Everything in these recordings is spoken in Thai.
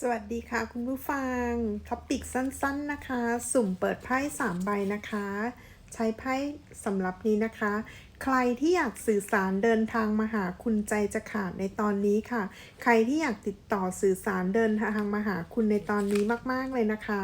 สวัสดีค่ะคุณผู้ฟัง ท็อปิกสั้นๆนะคะ สุ่มเปิดไพ่3ใบนะคะ ใช้ไพ่สำหรับนี้นะคะ ใครที่อยากสื่อสารเดินทางมาหาคุณใจจะขาดในตอนนี้ค่ะ ใครที่อยากติดต่อสื่อสารเดินทางมาหาคุณในตอนนี้มากๆเลยนะคะ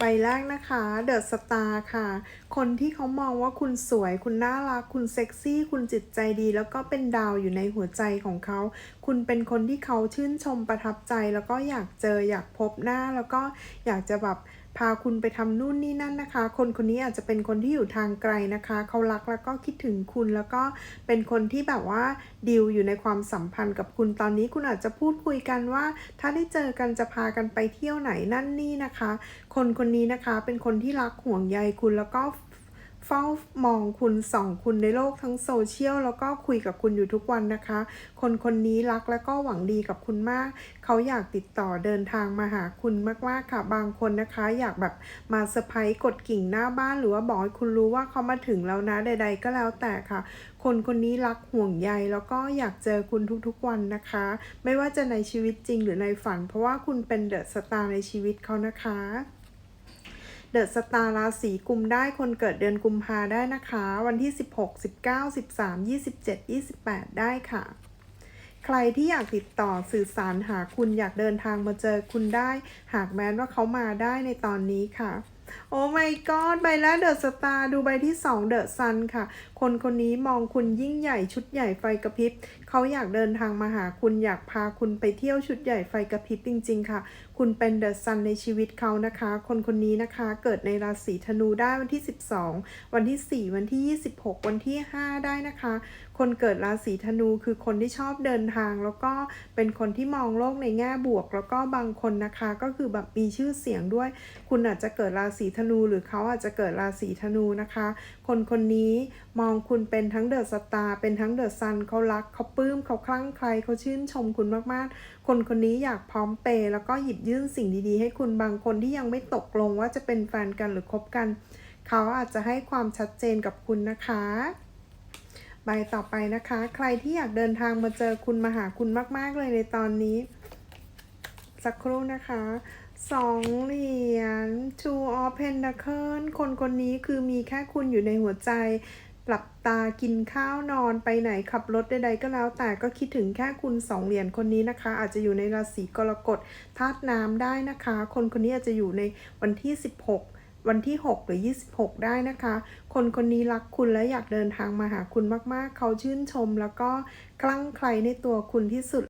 ใบแรกนะคะเดอะสตาร์ค่ะ คนที่เขามองว่าคุณสวย คุณน่ารัก คุณเซ็กซี่ คุณจิตใจดี แล้วก็เป็นดาวอยู่ในหัวใจของเขา คุณเป็นคนที่เขาชื่นชมประทับใจ แล้วก็อยากเจออยากพบหน้าแล้วก็อยากจะแบบ พาคุณไปทำนู่นนี่นั่นนะคะ คนคนนี้อาจจะเป็นคนที่อยู่ทางไกลนะคะ เขารักแล้วก็คิดถึงคุณแล้วก็เป็นคนที่แบบว่าดีลอยู่ในความสัมพันธ์กับคุณตอนนี้คุณอาจจะพูดคุยกันว่า ถ้าได้เจอกันจะพากันไปเที่ยวไหนนั่นนี่นะคะ คนคนนี้นะคะเป็นคนที่รักห่วงใยคุณแล้วก็ เฝ้ามองคุณส่องคุณในโลกทั้งโซเชียลแล้วก็คุยกับคุณอยู่ทุกวันนะคะ คนคนนี้รักและก็หวังดีกับคุณมาก เขาอยากติดต่อเดินทางมาหาคุณมากๆค่ะ บางคนนะคะ อยากแบบมาเซอร์ไพรส์กดกิ่งหน้าบ้าน หรือว่าบอกให้คุณรู้ว่าเขามาถึงแล้วนะใด ๆ ก็แล้วแต่ค่ะ คนคนนี้รักห่วงใยแล้วก็อยากเจอคุณทุกๆวันนะคะ ไม่ว่าจะในชีวิตจริงหรือในฝัน เพราะว่าคุณเป็นเดอะสตาร์ในชีวิตเขานะคะ เดอะสตาร์ราศีกุมได้คนเกิดเดือนกุมภาได้นะคะ วันที่ 16 19 13 27 28 ได้ค่ะ ใครที่อยากติดต่อสื่อสารหาคุณอยากเดินทางมาเจอคุณได้ หากแม้นว่าเขามาได้ในตอนนี้ค่ะ โอ้ my god ใบแรกเดอะสตาร์ดูใบที่2เดอะซันค่ะ คนคนนี้มองคุณยิ่งใหญ่ชุดใหญ่ไฟกระพริบเขาอยากเดินทางมาหาคุณอยากพาคุณไปเที่ยวชุดใหญ่ไฟกระพริบจริง ๆ ค่ะ คุณเป็นเดอะซันในชีวิตเขานะคะ คนคนนี้นะคะเกิดในราศีธนูได้วันที่ 12 วันที่ 4 วันที่ 26 วันที่ 5 ได้นะคะ คนเกิดราศีธนูคือคนที่ชอบเดินทาง แล้วก็เป็นคนที่มองโลกในแง่บวก แล้วก็บางคนนะคะ ก็คือแบบมีชื่อเสียงด้วย คุณอาจจะเกิดราศีศีธนูหรือเขาอาจจะเกิดราศีธนูนะคะ คนคนนี้มองคุณเป็นทั้งเดอะสตาร์เป็นทั้งเดอะซันเขารักเขาปลื้มเขาคลั่งใครเขาชื่นชมคุณมากๆ คนคนนี้อยากพร้อมเปย์แล้วก็หยิบยื่นสิ่งดีๆ ให้คุณบางคนที่ยังไม่ตกลงว่าจะเป็นแฟนกันหรือคบกัน เขาอาจจะให้ความชัดเจนกับคุณนะคะใบต่อไปนะคะ ใครที่อยากเดินทางมาเจอคุณมาหาคุณมาก ๆ เลยในตอนนี้ สักครู่นะคะสองเหรียญ two of pentacle คนคนนี้คือมีแค่คุณอยู่ในหัวใจ หลับตากินข้าวนอนไปไหนขับรถใดๆก็แล้วแต่ก็คิดถึงแค่คุณสองเหรียญคนนี้นะคะ อาจจะอยู่ในราศีกรกฎธาตุน้ำได้นะคะ คนคนนี้อาจจะอยู่ในวันที่ 16วันที่ 6 หรือ 26 ได้นะคะ คนคนนี้รักคุณและอยากเดินทางมาหาคุณมากๆ เขาชื่นชมแล้วก็คลั่งไคล้ในตัวคุณที่สุด